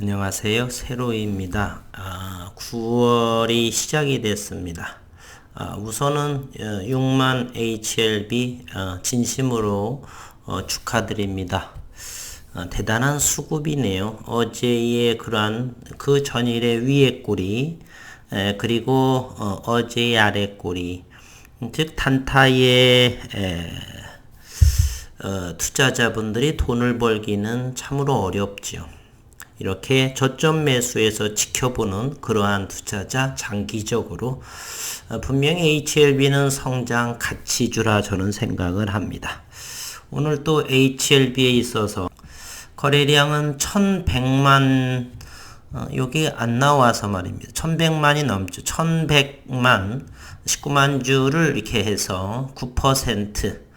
안녕하세요. 세로입니다. 아, 9월이 시작이 됐습니다. 아, 우선은 6만 HLB 어, 진심으로 어, 축하드립니다. 어, 대단한 수급이네요. 어제의 그러한 그 전일의 위에 꼬리 에, 그리고 어, 제의 아래 꼬리 즉 단타의 에, 어, 투자자분들이 돈을 벌기는 참으로 어렵지요. 이렇게 저점 매수에서 지켜보는 그러한 투자자 장기적으로 어, 분명히 HLB는 성장 가치주라 저는 생각을 합니다. 오늘 또 HLB에 있어서 거래량은 1100만 어, 여기 안 나와서 말입니다. 1100만이 넘죠. 1100만 19만 주를 이렇게 해서 9%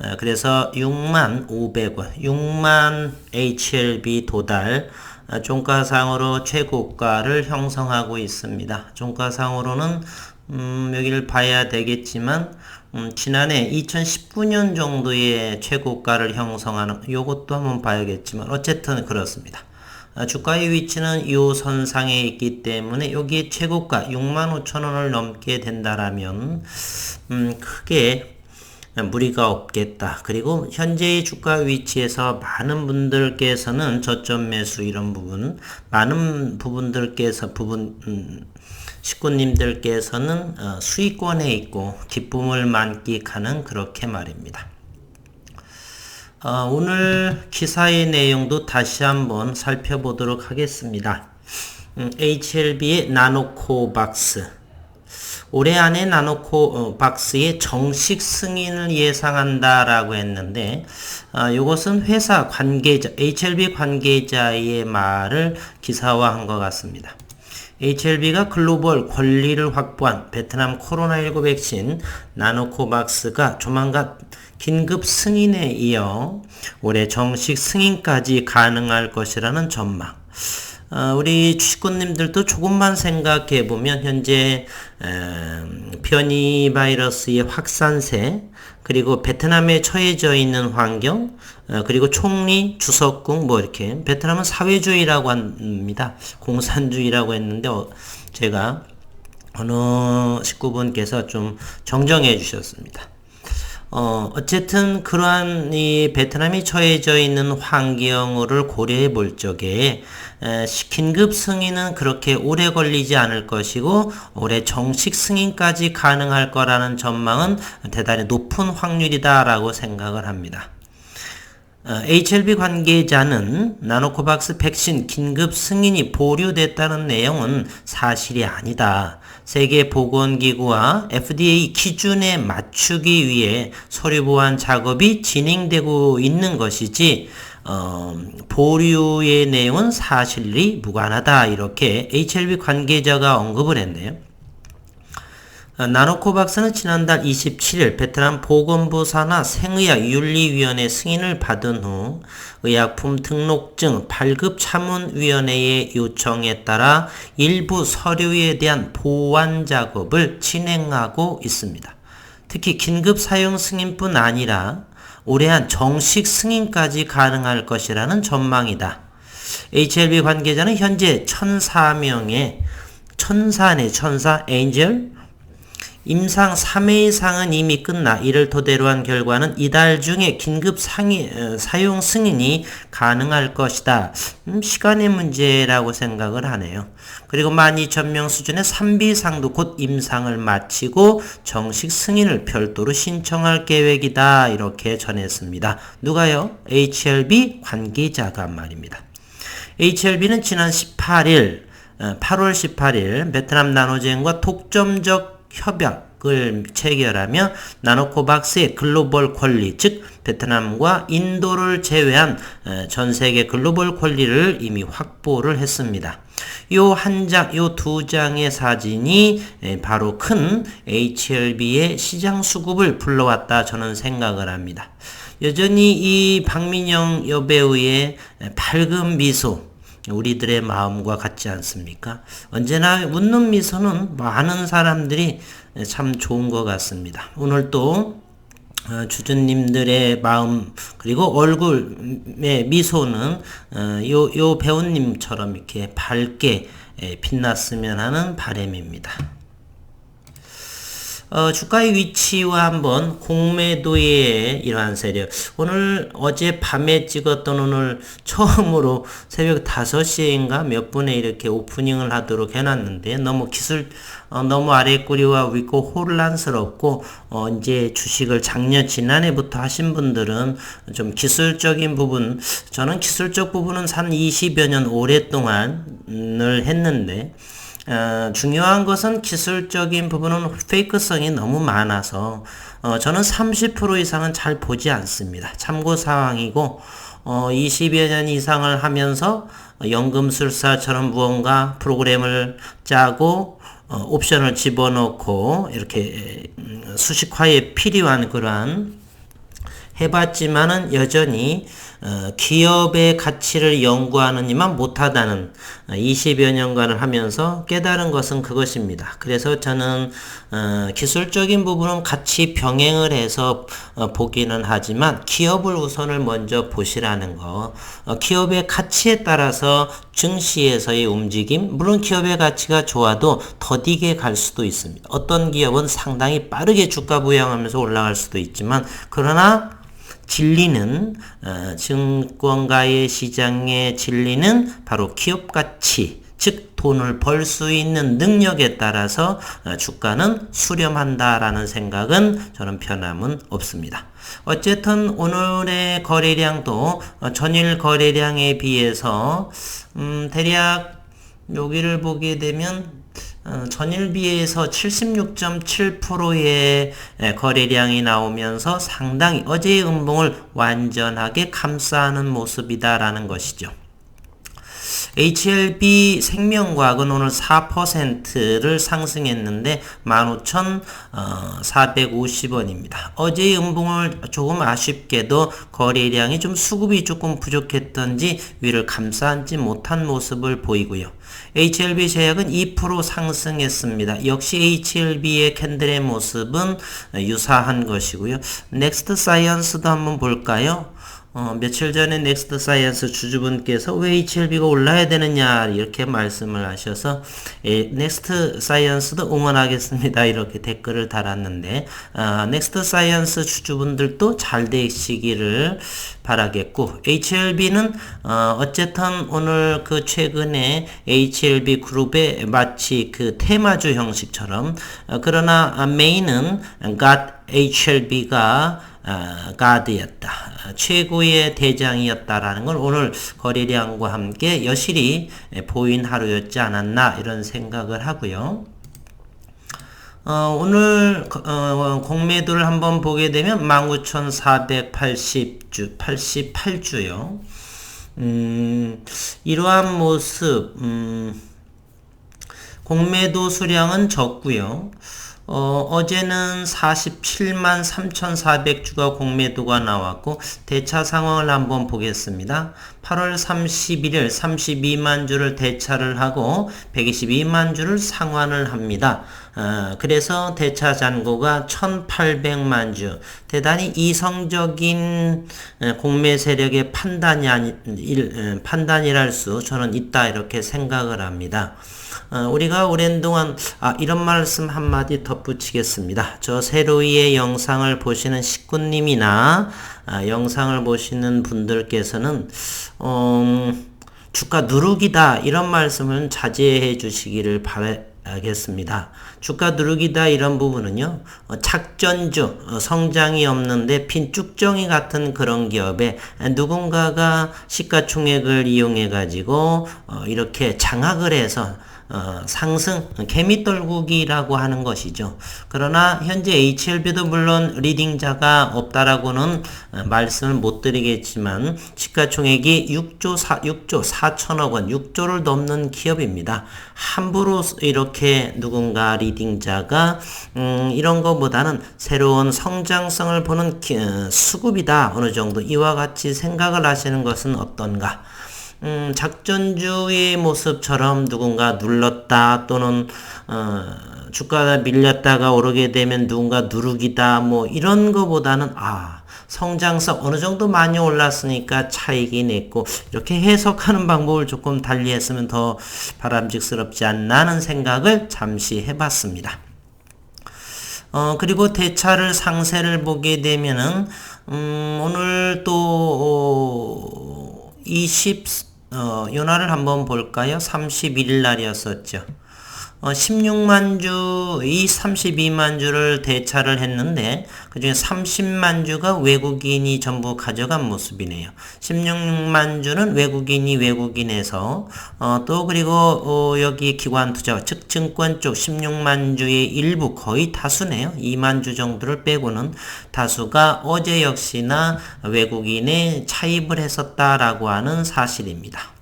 어, 그래서 6만 500원, 6만 HLB 도달 어, 종가상으로 최고가를 형성하고 있습니다. 종가상으로는 음, 여기를 봐야 되겠지만 음, 지난해 2019년 정도의 최고가를 형성하는 요것도 한번 봐야겠지만 어쨌든 그렇습니다. 아, 주가의 위치는 이 선상에 있기 때문에 여기에 최고가 65,000원을 넘게 된다라면 음, 크게 무리가 없겠다. 그리고 현재의 주가 위치에서 많은 분들께서는 저점 매수 이런 부분, 많은 부분들께서 부분 음, 식구님들께서는 어, 수익권에 있고 기쁨을 만끽하는 그렇게 말입니다. 어, 오늘 기사의 내용도 다시 한번 살펴보도록 하겠습니다. 음, HLB의 나노코박스 올해 안에 나노코 어, 박스의 정식 승인을 예상한다라고 했는데 어, 이것은 회사 관계자 HLB 관계자의 말을 기사화한 것 같습니다. HLB가 글로벌 권리를 확보한 베트남 코로나19 백신 나노코박스가 조만간 긴급 승인에 이어 올해 정식 승인까지 가능할 것이라는 전망. 어, 우리 주식권님들도 조금만 생각해 보면 현재 변이 바이러스의 확산세 그리고 베트남에 처해져 있는 환경 어, 그리고 총리 주석궁 뭐 이렇게 베트남은 사회주의라고 합니다. 공산주의라고 했는데 어, 제가 어느 식구분께서 좀 정정해 주셨습니다. 어, 어쨌든 그러한 이 베트남이 처해져 있는 환경을 고려해 볼 적에 에, 긴급 승인은 그렇게 오래 걸리지 않을 것이고 올해 정식 승인까지 가능할 거라는 전망은 대단히 높은 확률이다라고 생각을 합니다. HLB 어, 관계자는 나노코박스 백신 긴급 승인이 보류됐다는 내용은 사실이 아니다. 세계보건기구와 FDA 기준에 맞추기 위해 서류 보완 작업이 진행되고 있는 것이지 어, 보류의 내용은 사실이 무관하다 이렇게 HLB 관계자가 언급을 했네요. 어, 나노코박스는 지난달 27일 베트남 보건부 산하 생의학 윤리위원회 승인을 받은 후 의약품 등록증 발급 차문위원회의 요청에 따라 일부 서류에 대한 보완 작업을 진행하고 있습니다. 특히 긴급 사용 승인뿐 아니라 올해 한 정식 승인까지 가능할 것이라는 전망이다. HLB 관계자는 현재 1004명의 천사네 천사 엔젤 임상 3회 이상은 이미 끝나 이를 토대로 한 결과는 이달 중에 긴급 상위, 어, 사용 승인이 가능할 것이다. 음, 시간의 문제라고 생각을 하네요. 그리고 12,000명 수준의 3비상도 곧 임상을 마치고 정식 승인을 별도로 신청할 계획이다. 이렇게 전했습니다. 누가요? HLB 관계자가 말입니다. HLB는 지난 18일 8월 18일 베트남 나노젠과 독점적 협약을 체결하며 나노코박스의 글로벌 권리, 즉 베트남과 인도를 제외한 전 세계 글로벌 권리를 이미 확보를 했습니다. 요 한 장, 요 두 장의 사진이 바로 큰 HLB의 시장 수급을 불러왔다 저는 생각을 합니다. 여전히 이 박민영 여배우의 밝은 미소, 우리들의 마음과 같지 않습니까? 언제나 웃는 미소는 많은 사람들이 참 좋은 것 같습니다. 오늘 또 어, 주주님들의 마음 그리고 얼굴의 미소는 어, 요, 요 배우님처럼 이렇게 밝게 에, 빛났으면 하는 바람입니다. 어, 주가의 위치와 한번 공매도의 이러한 세력. 오늘 어제 밤에 찍었던 오늘 처음으로 새벽 5시인가 몇 분에 이렇게 오프닝을 하도록 해놨는데 너무 기술, 어, 너무 아래 꼬리와 위고 혼란스럽고, 어, 이제 주식을 작년, 지난해부터 하신 분들은 좀 기술적인 부분, 저는 기술적 부분은 한 20여 년 오랫동안을 했는데, 어, 중요한 것은 기술적인 부분은 페이크성이 너무 많아서 어, 저는 30% 이상은 잘 보지 않습니다. 참고 사항이고 어, 20여 년 이상을 하면서 연금술사처럼 무언가 프로그램을 짜고 어, 옵션을 집어넣고 이렇게 음, 수식화에 필요한 그러한 해봤지만은 여전히 어, 기업의 가치를 연구하는 이만 못하다는 20여 어, 년간을 하면서 깨달은 것은 그것입니다. 그래서 저는 어, 기술적인 부분은 같이 병행을 해서 보기는 하지만 기업을 우선을 먼저 보시라는 거. 기업의 가치에 따라서 증시에서의 움직임, 물론 기업의 가치가 좋아도 더디게 갈 수도 있습니다. 어떤 기업은 상당히 빠르게 주가 부양하면서 올라갈 수도 있지만 그러나 진리는 어, 증권가의 시장의 진리는 바로 기업 가치 즉 돈을 벌 수 있는 능력에 따라서 어, 주가는 수렴한다라는 생각은 저는 변함은 없습니다. 어쨌든 오늘의 거래량도 어, 전일 거래량에 비해서 음, 대략 여기를 보게 되면 어, 전일 비해서 76.7%의 거래량이 나오면서 상당히 어제의 음봉을 완전하게 감싸는 모습이다라는 것이죠. HLB 생명과학은 오늘 4%를 상승했는데 15,450원입니다. 어제의 음봉을 조금 아쉽게도 거래량이 좀 수급이 조금 부족했던지 위를 감싸지 못한 모습을 보이고요. HLB 제약은 2% 상승했습니다. 역시 HLB의 캔들의 모습은 유사한 것이고요. 넥스트 사이언스도 한번 볼까요? 어, 며칠 전에 넥스트 사이언스 주주분께서 왜 HLB가 올라야 되느냐 이렇게 말씀을 하셔서 예, 넥스트 사이언스도 응원하겠습니다. 이렇게 댓글을 달았는데 어, 넥스트 사이언스 주주분들도 잘 되시기를 바라겠고 HLB는 어, 어쨌든 오늘 그 최근에 HLB 그룹의 마치 그 테마주 형식처럼 어, 그러나 메인은 갓 HLB가 어, 가드였다. 최고의 대장이었다라는 걸 오늘 거래량과 함께 여실히 보인 하루였지 않았나 이런 생각을 하고요. 어, 오늘 어, 공매도를 한번 보게 되면 19,480주, 88주요. 음, 이러한 모습, 음, 공매도 수량은 적고요. 어, 어제는 47만 3,400주가 공매도가 나왔고 대차 상황을 한번 보겠습니다. 8월 31일 32만 주를 대차를 하고 122만 주를 상환을 합니다. 어, 그래서 대차 잔고가 1,800만 주. 대단히 이성적인 어, 공매 세력의 판단이 아니, 일, 어, 판단이랄 수 저는 있다 이렇게 생각을 합니다. 어, 우리가 오랜 동안 아, 이런 말씀 한마디 덧붙이겠습니다. 저 세로이의 영상을 보시는 식구님이나 아, 영상을 보시는 분들께서는 어, 주가 누르기다 이런 말씀은 자제해 주시기를 바래 알겠습니다. 주가 누르기다 이런 부분은요, 어, 착전주, 어, 성장이 없는데 핀 쭉정이 같은 그런 기업에 누군가가 시가총액을 이용해 가지고 어, 이렇게 장악을 해서 어, 상승, 개미떨국이라고 하는 것이죠. 그러나 현재 HLB도 물론 리딩자가 없다라고는 어, 말씀을 못 드리겠지만 시가총액이 6조 4, 6조 4천억 원, 6조를 넘는 기업입니다. 함부로 이렇게 누군가 리딩자가 음, 이런 것보다는 새로운 성장성을 보는 기, 어, 수급이다 어느 정도 이와 같이 생각을 하시는 것은 어떤가? 음, 작전주의 모습처럼 누군가 눌렀다 또는 어, 주가가 밀렸다가 오르게 되면 누군가 누르기다 뭐 이런 거보다는 아 성장성 어느 정도 많이 올랐으니까 차익이 냈고 이렇게 해석하는 방법을 조금 달리 했으면 더 바람직스럽지 않나 하는 생각을 잠시 해봤습니다. 어, 그리고 대차를 상세를 보게 되면은, 음, 오늘 또, 어, 20, 어, 연화를 한번 볼까요? 31일 날이었었죠. 어, 16만 주, 이 32만 주를 대차를 했는데 그 중에 30만 주가 외국인이 전부 가져간 모습이네요. 16만 주는 외국인이 외국인에서 어, 또 그리고 어, 여기 기관 투자, 즉 증권 쪽 16만 주의 일부 거의 다수네요. 2만 주 정도를 빼고는 다수가 어제 역시나 외국인에 차입을 했었다라고 하는 사실입니다.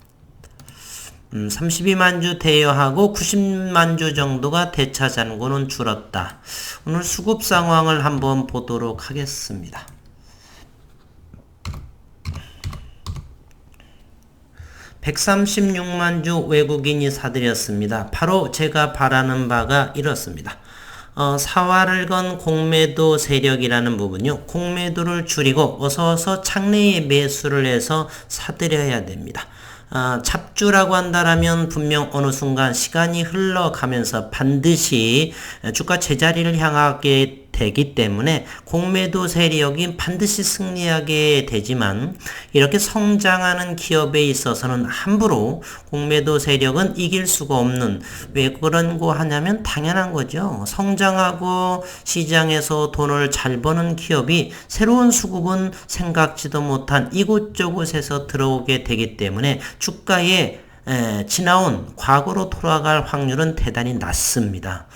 음, 32만 주 대여하고 90만 주 정도가 대차 잔고는 줄었다. 오늘 수급 상황을 한번 보도록 하겠습니다. (136만 주) 외국인이 사들였습니다. 바로 제가 바라는 바가 이렇습니다. 어, 사활을 건 공매도 세력이라는 부분요. 공매도를 줄이고 어서 어서 창내에 매수를 해서 사들여야 됩니다. 아, 잡주라고 한다라면 분명 어느 순간 시간이 흘러가면서 반드시 주가 제자리를 향하게 되기 때문에 공매도 세력이 반드시 승리하게 되지만 이렇게 성장하는 기업에 있어서는 함부로 공매도 세력은 이길 수가 없는 왜 그런 거 하냐면 당연한 거죠. 성장하고 시장에서 돈을 잘 버는 기업이 새로운 수급은 생각지도 못한 이곳저곳에서 들어오게 되기 때문에 주가에 에, 지나온 과거로 돌아갈 확률은 대단히 낮습니다.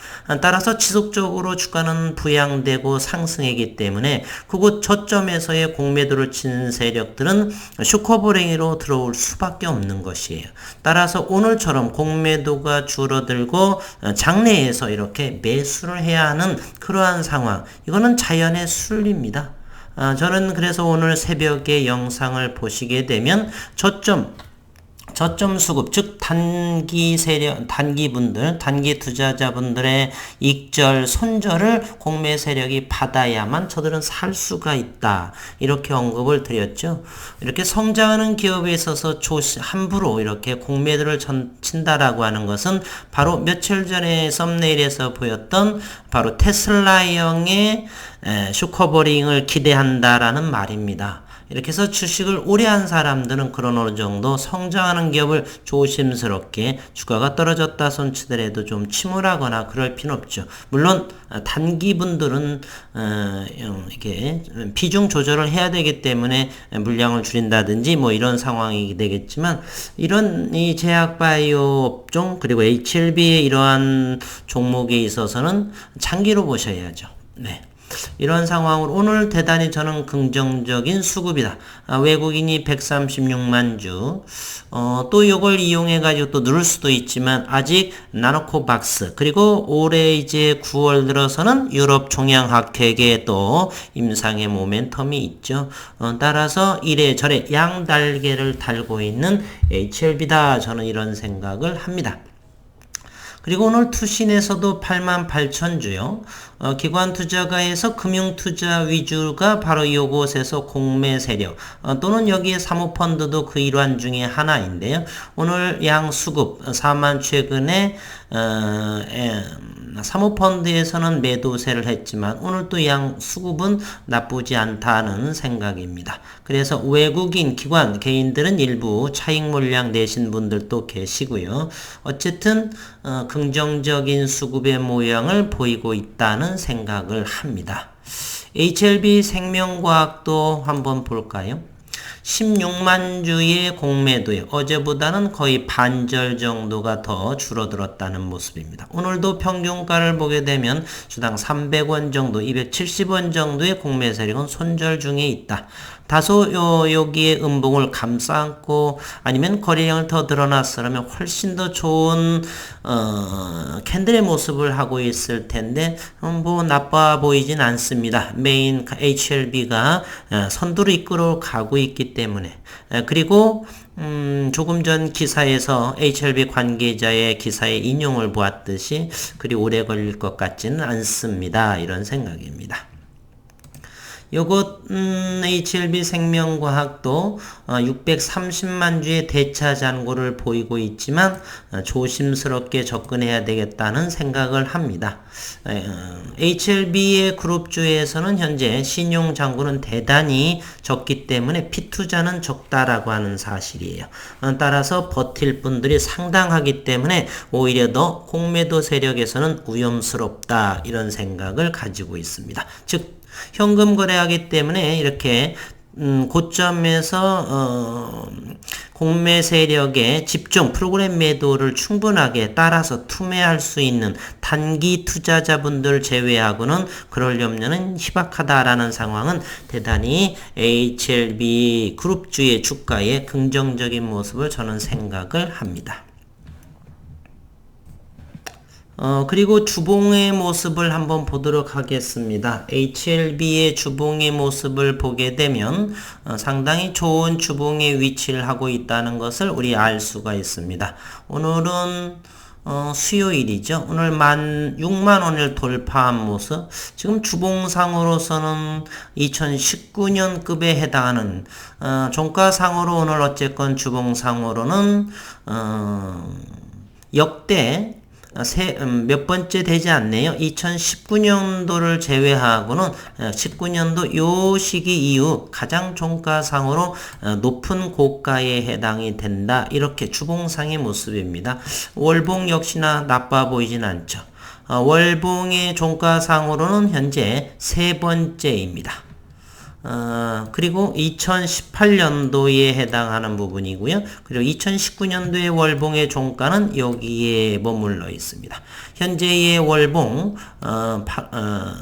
따라서 지속적으로 주가는 부양되고 상승하기 때문에 그곳 저점에서의 공매도를 친 세력들은 슈커브랭이로 들어올 수밖에 없는 것이에요. 따라서 오늘처럼 공매도가 줄어들고 장내에서 이렇게 매수를 해야 하는 그러한 상황 이거는 자연의 순리입니다. 아, 저는 그래서 오늘 새벽에 영상을 보시게 되면 저점 저점 수급, 즉 단기 세력, 단기 분들, 단기 투자자분들의 익절, 손절을 공매 세력이 받아야만 저들은 살 수가 있다. 이렇게 언급을 드렸죠. 이렇게 성장하는 기업에 있어서 조시, 함부로 이렇게 공매들을 전, 친다라고 하는 것은 바로 며칠 전에 썸네일에서 보였던 바로 테슬라형의 슈커버링을 기대한다라는 말입니다. 이렇게 해서 주식을 오래 한 사람들은 그런 어느 정도 성장하는 기업을 조심스럽게 주가가 떨어졌다 손치더라도 좀 침울하거나 그럴 필요 없죠. 물론 단기 분들은 어, 이렇게 비중 조절을 해야 되기 때문에 물량을 줄인다든지 뭐 이런 상황이 되겠지만 이런 이 제약바이오 업종 그리고 HLB의 이러한 종목에 있어서는 장기로 보셔야죠. 네. 이런 상황으로 오늘 대단히 저는 긍정적인 수급이다. 아, 외국인이 136만 주. 어, 또 이걸 이용해 가지고 또 누를 수도 있지만 아직 나노코박스 그리고 올해 이제 9월 들어서는 유럽 종양 학회계 또 임상의 모멘텀이 있죠. 어, 따라서 이래저래 양달개를 달고 있는 HLB다. 저는 이런 생각을 합니다. 그리고 오늘 투신에서도 8만 8천 주요. 어, 기관 투자가에서 금융 투자 위주가 바로 이곳에서 공매 세력 어, 또는 여기에 사모펀드도 그 일환 중에 하나인데요. 오늘 양 수급 4만 최근에 어, 에, 사모펀드에서는 매도세를 했지만 오늘 또 양 수급은 나쁘지 않다는 생각입니다. 그래서 외국인 기관 개인들은 일부 차익 물량 내신 분들도 계시고요. 어쨌든 어, 긍정적인 수급의 모양을 보이고 있다는 생각을 합니다. HLB 생명과학도 한번 볼까요? 16만 주의 공매도에 어제보다는 거의 반절 정도가 더 줄어들었다는 모습입니다. 오늘도 평균가를 보게 되면 주당 300원 정도, 270원 정도의 공매 세력은 손절 중에 있다. 다소 요, 여기에 음봉을 감싸안고 아니면 거래량을 더 늘어났으면 훨씬 더 좋은 어, 캔들의 모습을 하고 있을 텐데 음, 뭐 나빠 보이진 않습니다. 메인 HLB가 어, 선두를 이끌어 가고 있기 때문에 어, 그리고 음, 조금 전 기사에서 HLB 관계자의 기사에 인용을 보았듯이 그리 오래 걸릴 것 같지는 않습니다. 이런 생각입니다. 요것 음, HLB 생명과학도 어, 630만 주의 대차 잔고를 보이고 있지만 어, 조심스럽게 접근해야 되겠다는 생각을 합니다. 에, 어, HLB의 그룹주에서는 현재 신용 잔고는 대단히 적기 때문에 피투자는 적다라고 하는 사실이에요. 어, 따라서 버틸 분들이 상당하기 때문에 오히려 더 공매도 세력에서는 위험스럽다 이런 생각을 가지고 있습니다. 즉 현금 거래하기 때문에 이렇게 음, 고점에서 어, 공매 세력의 집중 프로그램 매도를 충분하게 따라서 투매할 수 있는 단기 투자자분들 제외하고는 그럴 염려는 희박하다라는 상황은 대단히 HLB 그룹주의 주가의 긍정적인 모습을 저는 생각을 합니다. 어, 그리고 주봉의 모습을 한번 보도록 하겠습니다. HLB의 주봉의 모습을 보게 되면 어, 상당히 좋은 주봉의 위치를 하고 있다는 것을 우리 알 수가 있습니다. 오늘은 어, 수요일이죠. 오늘 만 6만 원을 돌파한 모습. 지금 주봉상으로서는 2019년급에 해당하는 어, 종가상으로 오늘 어쨌건 주봉상으로는 어, 역대 세, 음, 몇 번째 되지 않네요. 2019년도를 제외하고는 19년도 어, 요 시기 이후 가장 종가상으로 어, 높은 고가에 해당이 된다. 이렇게 주봉상의 모습입니다. 월봉 역시나 나빠 보이진 않죠. 어, 월봉의 종가상으로는 현재 세 번째입니다. 어, 그리고 2018년도에 해당하는 부분이고요. 그리고 2019년도의 월봉의 종가는 여기에 머물러 있습니다. 현재의 월봉 어, 파, 어,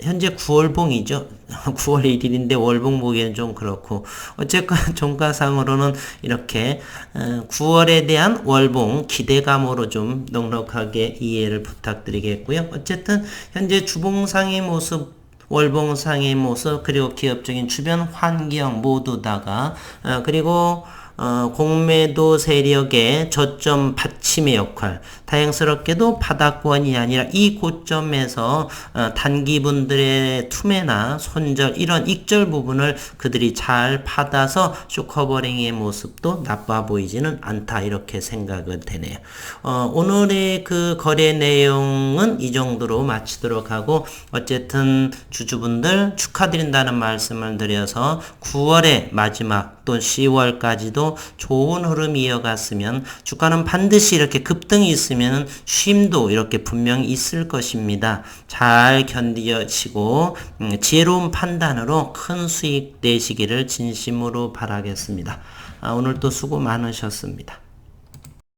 현재 9월봉이죠. 9월 1일인데 월봉 보기에는 좀 그렇고 어쨌건 종가상으로는 이렇게 9월에 어, 대한 월봉 기대감으로 좀 넉넉하게 이해를 부탁드리겠고요. 어쨌든 현재 주봉상의 모습 월봉상의 모습 그리고 기업적인 주변 환경 모두 다가 어, 그리고 어, 공매도 세력의 저점 받침의 역할 다행스럽게도 바닥권이 아니라 이 고점에서 어, 단기분들의 투매나 손절 이런 익절 부분을 그들이 잘 받아서 쇼커버링의 모습도 나빠 보이지는 않다 이렇게 생각은 되네요. 어, 오늘의 그 거래 내용은 이 정도로 마치도록 하고 어쨌든 주주분들 축하드린다는 말씀을 드려서 9월의 마지막 또 10월까지도 좋은 흐름 이어갔으면 주가는 반드시 이렇게 급등이 있으면 쉼도 이렇게 분명히 있을 것입니다. 잘 견디시고 음, 지혜로운 판단으로 큰 수익 내시기를 진심으로 바라겠습니다. 아, 오늘 또 수고 많으셨습니다.